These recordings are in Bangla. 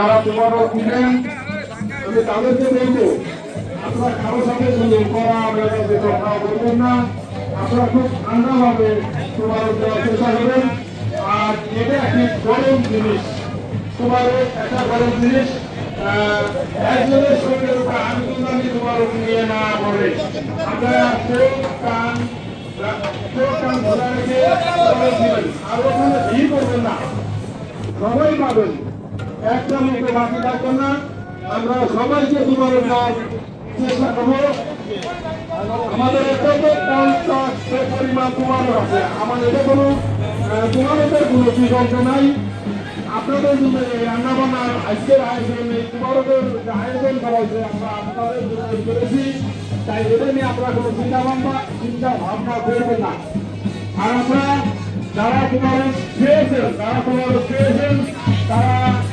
তারা তোমারও কিনেন আমি তাদেরকে বলব, আপনারা কারও সাথে কোনো করা কথা বলবেন না। আপনারা খুব ঠান্ডাভাবে তোমার দেওয়ার চেষ্টা করবেন। আর এটা একটি গরম জিনিস। তোমার একটা গরম জিনিস একজনের শরীরের উপর আনন্দানি তোমার নিয়ে না পড়ে। আপনারা চোখ, কান আর ওখানে ভিড় করবেন না। সবাই পাবেন। একটা মুখে বাকি থাকবেন না। আমরা সবাইকে দুবার চেষ্টা করব। আমাদের পরিমাণ তোমার আছে। আমাদের কোনো তোমাদের কোনো বিকল্প নাই। আপনাদের রান্না বান্নার আজকের আয়োজন তোমাদের আয়োজন করা হয়েছে আমরা আপনাদের জন্য করেছি। তাই এটা নিয়ে আপনারা কোনো চিন্তা ভাবনা চিন্তা ভাবনা করবেন না। আর আমরা যারা তোমার খেয়েছেন, যারা তোমার খেয়েছেন, তারা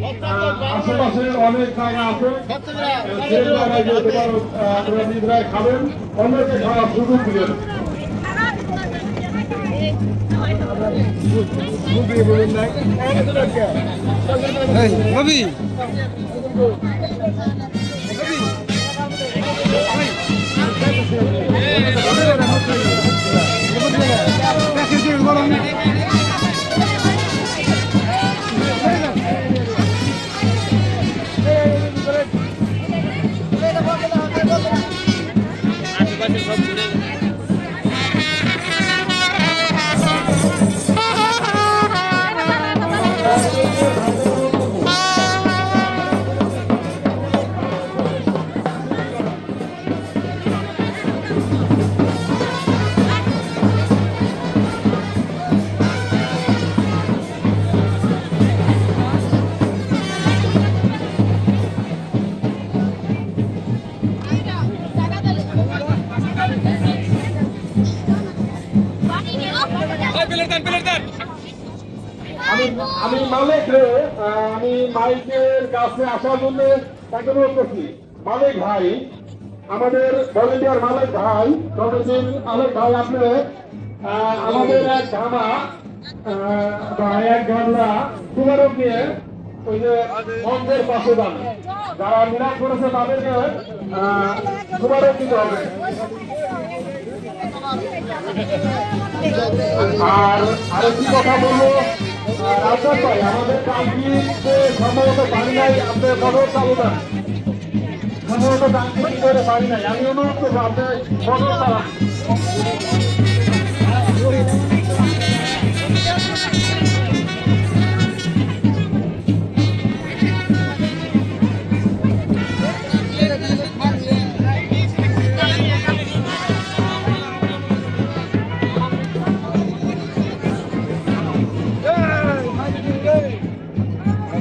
আশেপাশে অনেক জায়গা আছে। যে জায়গায় যে তোমার আপনারা নিজেরাই খাবেন অন্যকে খাওয়ার সুযোগ দিবেন রবি আমি মালিক আমি মাইকের কাছে আসার জন্য তাকে অনুরোধ করছি। মালিক ভাই আমাদের ভলেন্টিয়ার মালিক ভাই কমিটির মালিক ভাই আপনি আমাদের এক ধামা বা এক গামলা নিয়ে ওই যে মঞ্চের পাশে যান। যারা নিরাশ করেছে তাদেরকে আহ, তুমারক দিতে হবে। আর আরেকটি কথা বলব রাজনাথ ভাই আমাদের টাঙ্কিতে সম্ভবত পানি নাই, আপনার কঠোর সাবধান সম্ভবত টাঙ্কি করে নাই। আমি অনুরোধ করব আপনি মোটর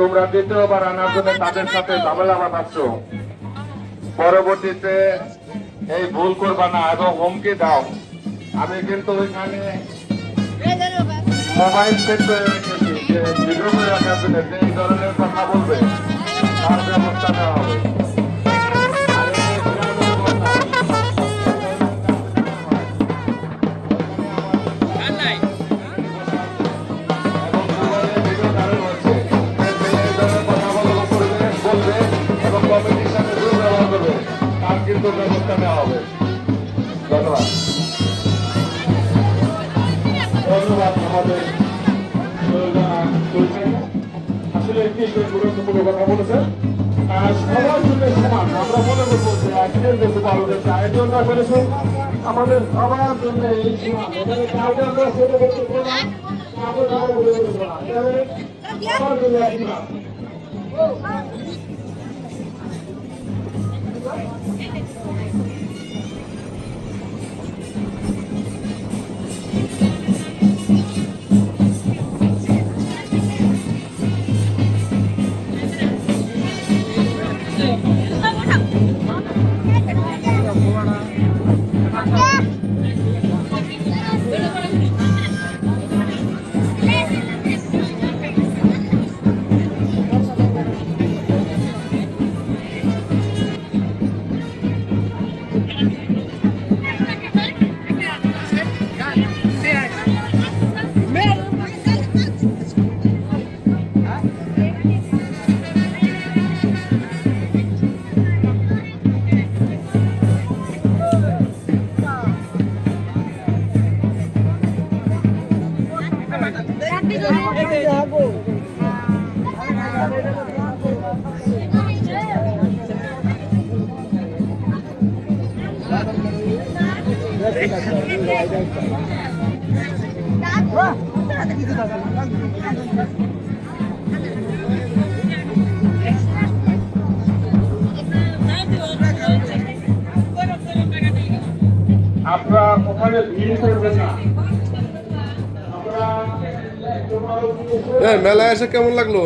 তোমরা দ্বিতীয়বার আনার জন্য তাদের সাথে ঝামেলা বানাচ্ছ পরবর্তীতে এই ভুল করবা না এবং হুমকি দাও। আমি কিন্তু ওইখানে মোবাইল সেট করে রেখেছি যে ভিডিও করে রাখার জন্য যে ধরনের কথা বলবে, তার ব্যবস্থা নেওয়া হবে। করবে। তার কিন্তু ব্যবস্থা নেওয়া হবে। ধন্যবাদ। ধন্যবাদ আমাদের আসলে একটি গুরুত্বপূর্ণ কথা বলেছেন সবার জন্য সমান। আমরা মনে করব আয়োজনটা করেছেন আমাদের সবার জন্য না। না। আপনারা ওখানে ভিড় করবেন না আপনারা এই মেলায় এসে কেমন লাগল?